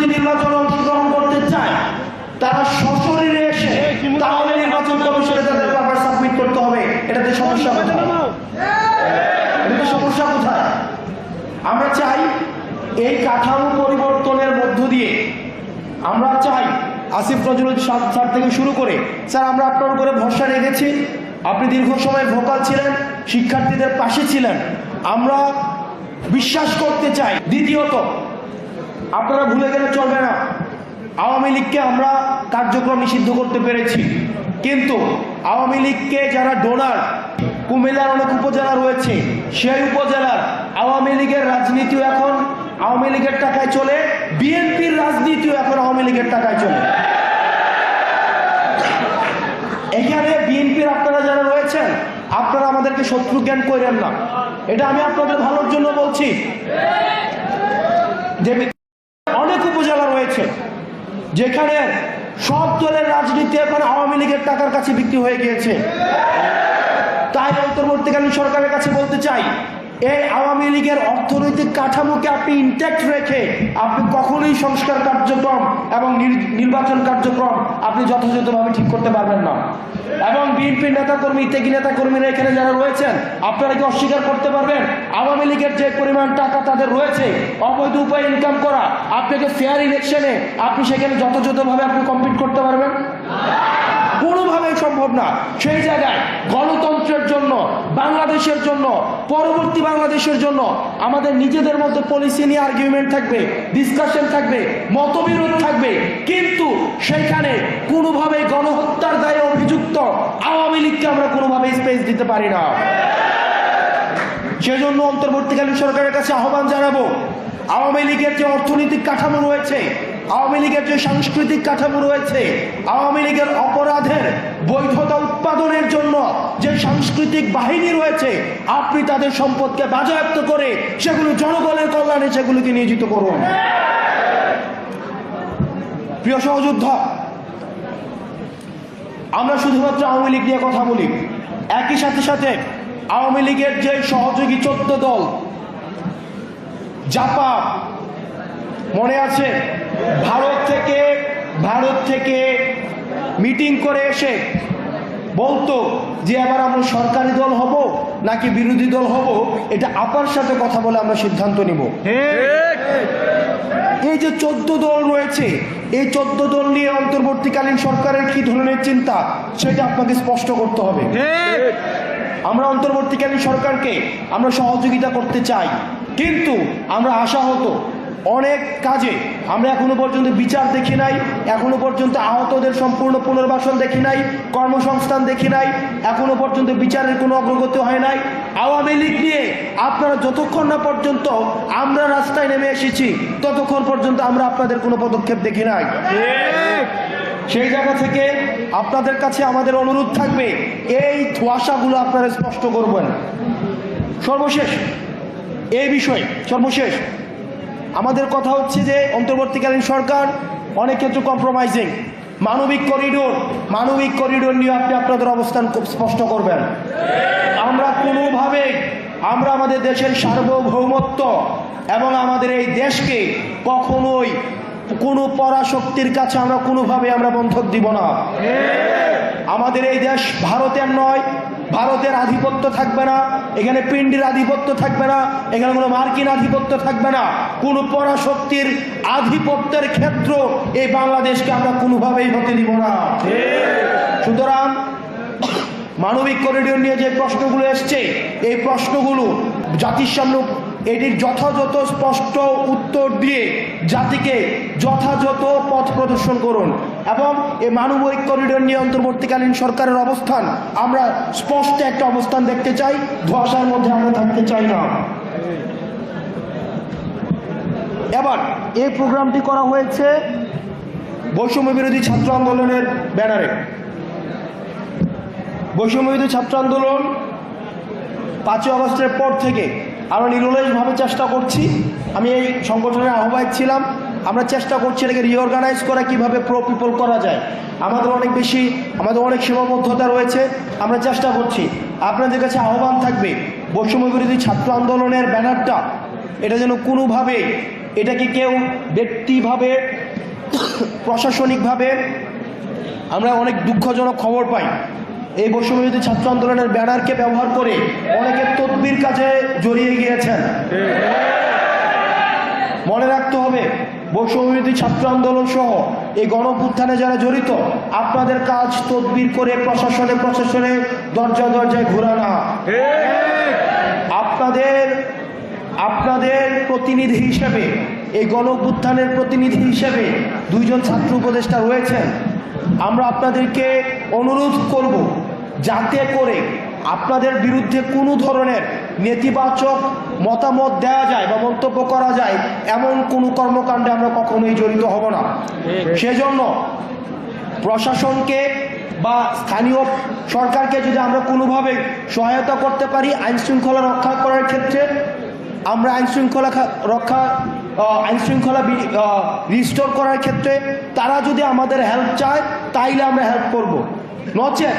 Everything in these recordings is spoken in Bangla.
যদি নির্বাচনে অংশগ্রহণ করতে চায় তারা সশরীরে এসে তাহলে নির্বাচন কমিশনে তাদের পেপার সাবমিট করতে হবে। এটাতে সমস্যা কোথায়? এটাতে সমস্যা কোথায়? আমরা চাই এই কাঠামো পরিবর্তনের মধ্য দিয়ে আমরা চাই আসিফ নজরুল স্যার থেকে শুরু করে স্যার আমরা আপনার উপরে ভরসা রেখেছি। আপনি দীর্ঘ সময় ভোকাল ছিলেন শিক্ষার্থীদের পাশে ছিলেন। আমরা বিশ্বাস করতে চাই দ্বিতীয়ত আপনারা ভুলে গেলে চলবে না। আওয়ামী লীগকে আমরা কার্যক্রম নিষিদ্ধ করতে পেরেছি। কিন্তু আওয়ামী লীগকে যারা ডোনার, কুমিল্লার অনেক উপজেলা রয়েছে, সেই উপজেলার আওয়ামী লীগের রাজনীতিও এখন আওয়ামী লীগের টাকায় চলে, বিএনপির রাজনীতিও এখন আওয়ামী লীগের টাকায় চলে। এখানে বিএনপির আপনারা যারা রয়েছেন, আপনারা আমাদেরকে শত্রু জ্ঞান করেন না। এটা আমি আপনাদের ভালোর জন্য বলছি। যে যেখানে সব দলের রাজনীতি এখন আওয়ামী লীগের টাকার কাছে বিক্রি হয়ে গিয়েছে। তাই অন্তর্বর্তীকালীন সরকারের কাছে বলতে চাই, এই আওয়ামী লীগের অর্থনৈতিক কাঠামোকে আপনি ইনট্যাক্ট রেখে আপনি কখনোই সংস্কার কার্যক্রম এবং নির- নির্বাচন কার্যক্রম আপনি যথাযথভাবে ঠিক করতে পারবেন না। এবং বিএনপির নেতাকর্মী ত্যাগী নেতাকর্মীরা এখানে যারা রয়েছেন, আপনারা কি অস্বীকার করতে পারবেন? আওয়ামী লীগের যে পরিমাণ টাকা তাদের রয়েছে, অবৈধ উপায়ে ইনকাম করা, আপনাকে ফেয়ার ইলেকশনে আপনি সেখানে যথাযথভাবে আপনি কমপ্লিট করতে পারবেন? কোনোভাবেই সম্ভব না। সেই জায়গায় গণতন্ত্রের জন্য, বাংলাদেশের জন্য, পরবর্তী বাংলাদেশের জন্য আমাদের নিজেদের মধ্যে পলিসি নিয়ে আর্গুমেন্ট থাকবে ডিসকাশন থাকবে, মতবিরোধ থাকবে। কিন্তু সেখানে কোনোভাবে গণহত্যার দায়ে অভিযুক্ত আওয়ামী লীগকে কোনোভাবে স্পেস দিতে পারি না। সেজন্য অন্তর্বর্তীকালীন সরকারের কাছে আহ্বান জানাব, আওয়ামী লীগের যে অর্থনৈতিক কাঠামো রয়েছে, আওয়ামী লীগের যে সাংস্কৃতিক কাঠামো রয়েছে, আওয়ামী লীগের অপরাধের বৈধতা উৎপাদনের জন্য যে সাংস্কৃতিক বাহিনী রয়েছে, আপনি তাদের সম্পদকে বাজেয়াপ্ত করে সেগুলো জনগণের কল্যাণে সেগুলোকে নিয়োজিত করুন। প্রিয় সহযোদ্ধা আমরা শুধুমাত্র আওয়ামী লীগ নিয়ে কথা বলি। একই সাথে সাথে আওয়ামী লীগের যে সহযোগী চোদ্দ দল, জাপা, মনে আছে? ভারত থেকে ভারত থেকে মিটিং করে এসে বলতো যে এবার আমরা সরকারি দল হব নাকি বিরোধী দল হব? এটা আপার সাথে কথা বলে আমরা সিদ্ধান্ত নিব। এই যে চোদ্দ দল রয়েছে এই চোদ্দ দল নিয়ে অন্তর্বর্তীকালীন সরকারের কি ধরনের চিন্তা সেটা আপনাকে স্পষ্ট করতে হবে। আমরা অন্তর্বর্তীকালীন সরকারকে আমরা সহযোগিতা করতে চাই কিন্তু আমরা আশাহত অনেক কাজে আমরা এখনও পর্যন্ত বিচার দেখি নাই, এখনও পর্যন্ত আহতদের সম্পূর্ণ পুনর্বাসন দেখি নাই, কর্মসংস্থান দেখি নাই, এখনও পর্যন্ত বিচারের কোনো অগ্রগতি হয় নাই। আওয়ামী লীগ নিয়ে আপনারা যতক্ষণ না পর্যন্ত আমরা রাস্তায় নেমে এসেছি, ততক্ষণ পর্যন্ত আমরা আপনাদের কোনো পদক্ষেপ দেখি নাই। সেই জায়গা থেকে আপনাদের কাছে আমাদের অনুরোধ থাকবে, এই ধোয়াশাগুলো আপনারা স্পষ্ট করবেন। সর্বশেষ, এই বিষয়ে, সর্বশেষ আমাদের কথা হচ্ছে যে অন্তর্বর্তীকালীন সরকার অনেক ক্ষেত্রে কম্প্রোমাইজিং মানবিক করিডোর মানবিক করিডোর নিয়ে আপনি আপনাদের অবস্থান খুব স্পষ্ট করবেন। আমরা কোনোভাবে, আমরা আমাদের দেশের সার্বভৌমত্ব এবং আমাদের এই দেশকে কখনোই কোনো পরাশক্তির কাছে আমরা কোনোভাবে আমরা বন্ধক দিব না। আমাদের এই দেশ ভারতের নয়, ভারতের আধিপত্য থাকবে না, এখানে পিন্ডির আধিপত্য থাকবে না, এখানে কোনো মার্কিন আধিপত্য থাকবে না, কোনো পরাশক্তির আধিপত্যের ক্ষেত্র এই বাংলাদেশকে আমরা কোনোভাবেই হতে দিব না। সুতরাং মানবিক করিডোর নিয়ে যে প্রশ্নগুলো এসছে, এই প্রশ্নগুলো জাতির সামনে এটির যথাযথ স্পষ্ট উত্তর দিয়ে জাতিকে যথাযথ পথ প্রদর্শন করুন এবং এই মানবিক করিডোর নিয়ে অন্তর্বর্তীকালীন সরকারের অবস্থান, আমরা স্পষ্ট একটা অবস্থান দেখতে চাই, ধোয়াশার মধ্যে আমরা থাকতে চাই না। এবার, এই প্রোগ্রামটি করা হয়েছে বৈষম্য বিরোধী ছাত্র আন্দোলনের ব্যানারে। বৈষম্য বিরোধী ছাত্র আন্দোলন পাঁচই আগস্টের পর থেকে আমরা নিরলসভাবে চেষ্টা করছি। আমি এই সংগঠনের আহ্বায়ক ছিলাম। আমরা চেষ্টা করছি এটাকে রিঅর্গানাইজ করা, কীভাবে প্রো পিপল করা যায়। আমাদের অনেক বেশি, আমাদের অনেক সীমাবদ্ধতা রয়েছে। আমরা চেষ্টা করছি। আপনাদের কাছে আহ্বান থাকবে, বৈষম্য বিরোধী ছাত্র আন্দোলনের ব্যানারটা, এটা যেন কোনোভাবে, এটাকে কেউ ব্যক্তিভাবে, প্রশাসনিকভাবে, আমরা অনেক দুঃখজনক খবর পাই। এই বৈষম্যবিরোধী ছাত্র আন্দোলনের ব্যানারকে ব্যবহার করে অনেকে তদবির কাজে জড়িয়ে গিয়েছেন। মনে রাখতে হবে বৈষম্যবিরোধী ছাত্র আন্দোলন সহ এই গণপুত্থানে যারা জড়িত, আপনাদের কাজ তদবির করে প্রশাসনে প্রশাসনে দরজা দরজায় ঘোরানো। আপনাদের আপনাদের প্রতিনিধি হিসেবে, এই গণপুত্থানের প্রতিনিধি হিসেবে দুইজন ছাত্র উপদেষ্টা রয়েছেন। আমরা আপনাদেরকে অনুরোধ করব যাতে করে আপনাদের বিরুদ্ধে কোনো ধরনের নেতিবাচক মতামত দেওয়া যায় বা মন্তব্য করা যায়, এমন কোনো কর্মকাণ্ডে আমরা কখনোই জড়িত হব না। সেজন্য প্রশাসনকে বা স্থানীয় সরকারকে যদি আমরা কোনোভাবে সহায়তা করতে পারি, আইন শৃঙ্খলা রক্ষা করার ক্ষেত্রে, আমরা আইন শৃঙ্খলা রক্ষা আইন শৃঙ্খলা রিস্টোর করার ক্ষেত্রে তারা যদি আমাদের হেল্প চায়, তাইলে আমরা হেল্প করব। নচেত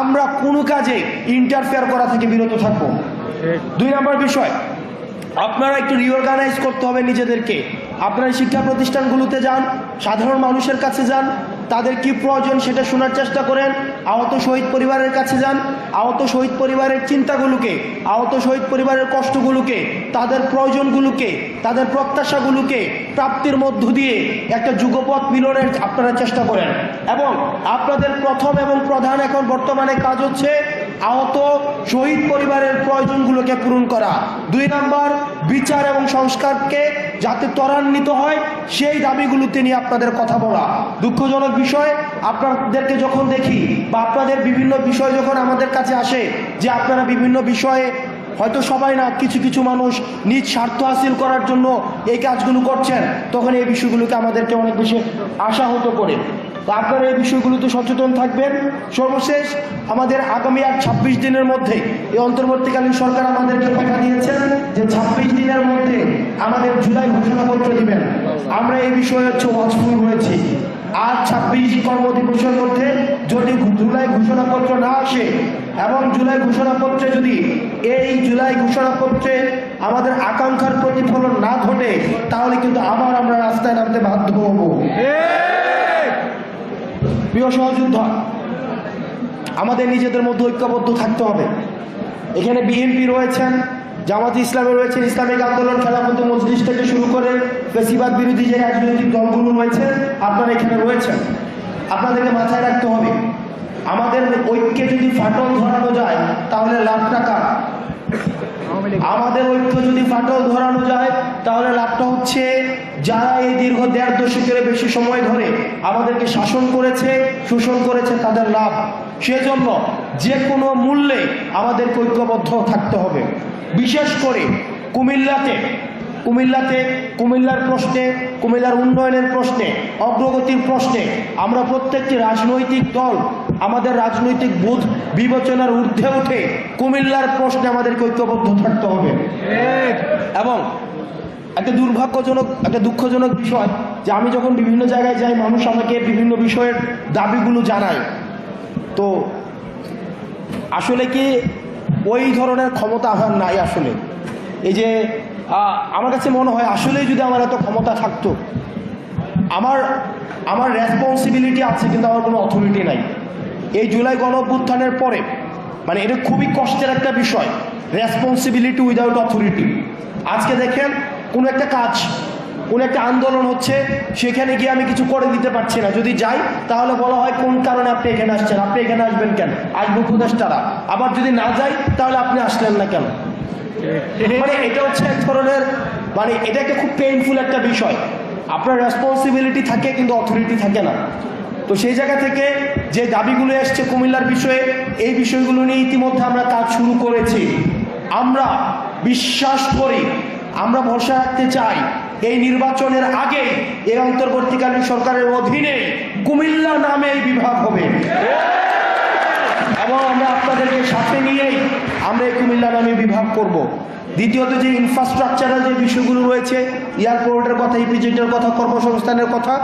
আমরা কোনো কাজে ইন্টারফেয়ার করা থেকে বিরত থাকব। দুই নম্বর বিষয়, আপনারা একটু রিঅর্গানাইজ করতে হবে নিজেদেরকে। আপনারা শিক্ষা প্রতিষ্ঠানগুলোতে যান, সাধারণ মানুষের কাছে যান, তাদের কি প্রয়োজন সেটা শোনার চেষ্টা করেন আহত শহীদ পরিবারের কাছে যান, আহত শহীদ পরিবারের চিন্তাগুলোকে, আহত শহীদ পরিবারের কষ্টগুলোকে, তাদের প্রয়োজনগুলোকে, তাদের প্রত্যাশাগুলোকে প্রাপ্তির মধ্য দিয়ে একটা যুগপথ মিলনের আপনারা চেষ্টা করেন। এবং আপনাদের প্রথম এবং প্রধান এখন বর্তমানে কাজ হচ্ছে আহত শহীদ পরিবারের প্রয়োজনগুলোকে পূরণ করা। দুই নম্বর, বিচার এবং সংস্কারকে যাতে ত্বরান্বিত হয়, সেই দাবিগুলোতে নিয়ে আপনাদের কথা বলা। দুঃখজনক বিষয়, আপনাদেরকে যখন দেখি বা আপনাদের বিভিন্ন বিষয় যখন আমাদের কাছে আসে, যে আপনারা বিভিন্ন বিষয়ে হয়তো সবাই না, কিছু কিছু মানুষ নিজ স্বার্থ হাসিল করার জন্য এই কাজগুলো করছেন, তখন এই বিষয়গুলোকে আমাদেরকে অনেক বেশি আশাহত করে। তো আপনারা এই বিষয়গুলোতে সচেতন থাকবেন। সর্বশেষ, আমাদের আগামী আর ছাব্বিশ দিনের মধ্যে এই অন্তর্বর্তীকালীন সরকার আমাদেরকে কথা দিয়েছেন যে ছাব্বিশ দিনের মধ্যে আমাদের জুলাই ঘোষণাপত্র দিবেন। আমরা এই বিষয়ে হচ্ছে ওয়াচফুল হয়েছি। আর ছাব্বিশ কর্মদিবসের মধ্যে যদি জুলাই ঘোষণাপত্র না আসে এবং জুলাই ঘোষণাপত্রে যদি এই জুলাই ঘোষণাপত্রে আমাদের আকাঙ্ক্ষার প্রতিফলন না ঘটে, তাহলে কিন্তু আবার আমরা রাস্তায় নামতে বাধ্য হব। প্রিয় সহযোদ্ধা, আমাদের নিজেদের মধ্যে ঐক্যবদ্ধ থাকতে হবে। এখানে বিএনপি রয়েছেন, জামাত ইসলামে রয়েছেন, ইসলামিক আন্দোলন খেলাফত মজলিস থেকে শুরু করে বেশিরভাগ বিরোধী যে রাজনৈতিক দলগুলো রয়েছে, আপনারা এখানে রয়েছেন। আপনাদেরকে মাথায় রাখতে হবে, আমাদের ঐক্যে যদি ফাটল ধরানো যায়, তাহলে লাভ টাকা আমাদের ঐক্য যদি ফাটল ধরানো যায় তাহলে লাভটা হচ্ছে যারা এই দীর্ঘ দেড় দশকের বেশি সময় ধরে আমাদেরকে শাসন করেছে শোষণ করেছে তাদের লাভ। সেজন্য যে কোনো মূল্যে আমাদেরকে ঐক্যবদ্ধ থাকতে হবে। বিশেষ করে কুমিল্লাতে কুমিল্লাতে কুমিল্লার প্রশ্নে কুমিল্লার উন্নয়নের প্রশ্নে অগ্রগতির প্রশ্নে আমরা প্রত্যেকটি রাজনৈতিক দল আমাদের রাজনৈতিক বোধ বিবেচনার ঊর্ধ্বে উঠে কুমিল্লার প্রশ্নে আমাদেরকে ঐক্যবদ্ধ থাকতে হবে। এবং একটা দুর্ভাগ্যজনক, একটা দুঃখজনক বিষয় যে আমি যখন বিভিন্ন জায়গায় যাই, মানুষ আমাকে বিভিন্ন বিষয়ের দাবিগুলো জানায়। তো আসলে কি ওই ধরনের ক্ষমতা আমার নাই আসলে। এই যে আমার কাছে মনে হয় আসলেই যদি আমার এত ক্ষমতা থাকতো, আমার আমার রেসপন্সিবিলিটি আছে, কিন্তু আমার কোনো অথরিটি নাই। এই জুলাই গণঅভ্যুত্থানের পরে মানে এটা খুবই কষ্টের একটা বিষয় রেসপন্সিবিলিটি উইদাউট অথরিটি আজকে দেখেন কোনো একটা কাজ, কোনো একটা আন্দোলন হচ্ছে, সেখানে গিয়ে আমি কিছু করে দিতে পারছি না। যদি যাই, তাহলে বলা হয় কোন কারণে আপনি এখানে আসছেন? আপনি এখানে আসবেন কেন? আসব উপদেষ্টারা আবার যদি না যাই, তাহলে আপনি আসলেন না কেন? মানে এটা হচ্ছে এক ধরনের মানে এটা একটা খুব পেইনফুল একটা বিষয়। আপনার রেসপন্সিবিলিটি থাকে, কিন্তু অথরিটি থাকে না। তো সেই জায়গা থেকে যে দাবিগুলো এসছে কুমিল্লার বিষয়ে, এই বিষয়গুলো নিয়ে ইতিমধ্যে আমরা কাজ শুরু করেছি। আমরা বিশ্বাস করি আমরা ভরসা রাখতে চাই, এই নির্বাচনের আগে এই অন্তর্বর্তীকালীন সরকারের অধীনে কুমিল্লা নামে এই বিভাগ হবে। এবং আমরা আপনাদেরকে সাথে নিয়েই আমরা এই কুমিল্লা নামে বিভাগ করব। দ্বিতীয়ত যে ইনফ্রাস্ট্রাকচারাল যে বিষয়গুলো রয়েছে এয়ারপোর্টের কথা ইপিজেটের কথা, কর্মসংস্থানের কথা,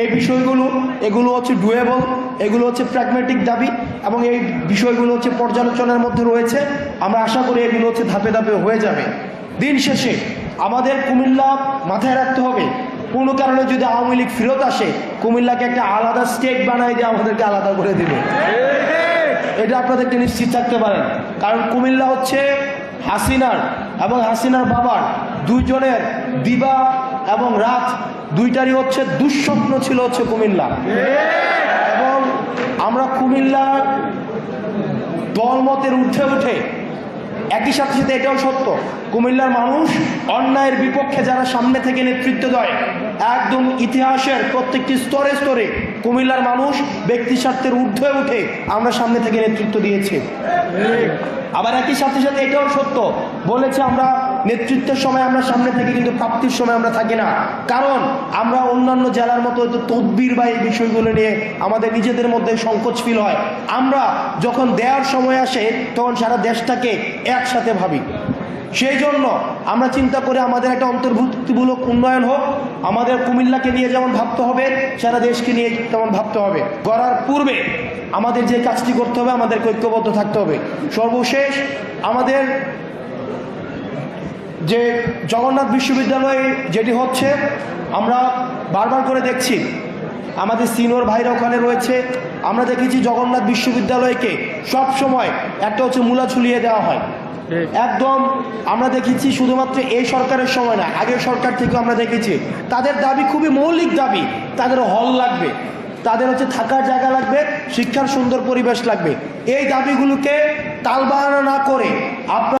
এই বিষয়গুলো, এগুলো হচ্ছে ডুয়েবল এগুলো হচ্ছে প্র্যাগমেটিক দাবি, এবং এই বিষয়গুলো হচ্ছে পর্যালোচনার মধ্যে রয়েছে। আমরা আশা করি এগুলো হচ্ছে ধাপে ধাপে হয়ে যাবে। দিন শেষে আমাদের কুমিল্লা মাথায় রাখতে হবে। কোনো কারণে যদি আওয়ামী লীগ ফেরত আসে, কুমিল্লাকে একটা আলাদা স্টেট বানাই দিয়ে আমাদেরকে আলাদা করে দেবে। এটা আপনাদেরকে নিশ্চিত থাকতে পারেন। কারণ কুমিল্লা হচ্ছে হাসিনার এবং হাসিনার বাবার দুইজনের দিবা এবং রাত দুইটারই হচ্ছে দুঃস্বপ্ন ছিল হচ্ছে কুমিল্লা। এবং আমরা কুমিল্লা দলমতের উঠে উঠে একই সাথে সাথে এটাও সত্য, কুমিল্লার মানুষ অন্যায়ের বিপক্ষে যারা সামনে থেকে নেতৃত্ব দেয়, একদম ইতিহাসের প্রত্যেকটি স্তরে স্তরে কুমিল্লার মানুষ ব্যক্তি স্বার্থের ঊর্ধ্বে উঠে আমরা সামনে থেকে নেতৃত্ব দিয়েছি। আবার একই সাথে সাথে এটাও সত্য, বলেছে আমরা নেতৃত্বের সময় আমরা সামনে থেকে, কিন্তু প্রাপ্তির সময় আমরা থাকি না। কারণ আমরা অন্যান্য জেলার মতো হয়তো তদবির বা এই বিষয়গুলো নিয়ে আমাদের নিজেদের মধ্যে সংকোচ ফিল হয়। আমরা যখন দেওয়ার সময় আসে, তখন সারা দেশটাকে একসাথে ভাবি। সেই জন্য আমরা চিন্তা করে আমাদের একটা অন্তর্ভুক্তিমূলক উন্নয়ন হোক। আমাদের কুমিল্লাকে নিয়ে যেমন ভাবতে হবে, সারা দেশকে নিয়ে তেমন ভাবতে হবে। গড়ার পূর্বে আমাদের যে কাজটি করতে হবে, আমাদেরকে ঐক্যবদ্ধ থাকতে হবে। সর্বশেষ আমাদের যে জগন্নাথ বিশ্ববিদ্যালয়ে যেটি হচ্ছে, আমরা বারবার করে দেখছি। আমাদের সিনিয়র ভাইরা ওখানে রয়েছে। আমরা দেখেছি জগন্নাথ বিশ্ববিদ্যালয়কে সব সময় একটা হচ্ছে মূলা ঝুলিয়ে দেওয়া হয়। একদম আমরা দেখেছি শুধুমাত্র এই সরকারের সময় না, আগের সরকার থেকেও আমরা দেখেছি। তাদের দাবি খুবই মৌলিক দাবি, তাদের হল লাগবে। তাদের হচ্ছে থাকার জায়গা লাগবে, শিক্ষার সুন্দর পরিবেশ লাগবে। এই দাবিগুলোকে তালবাহানা না করে আপনার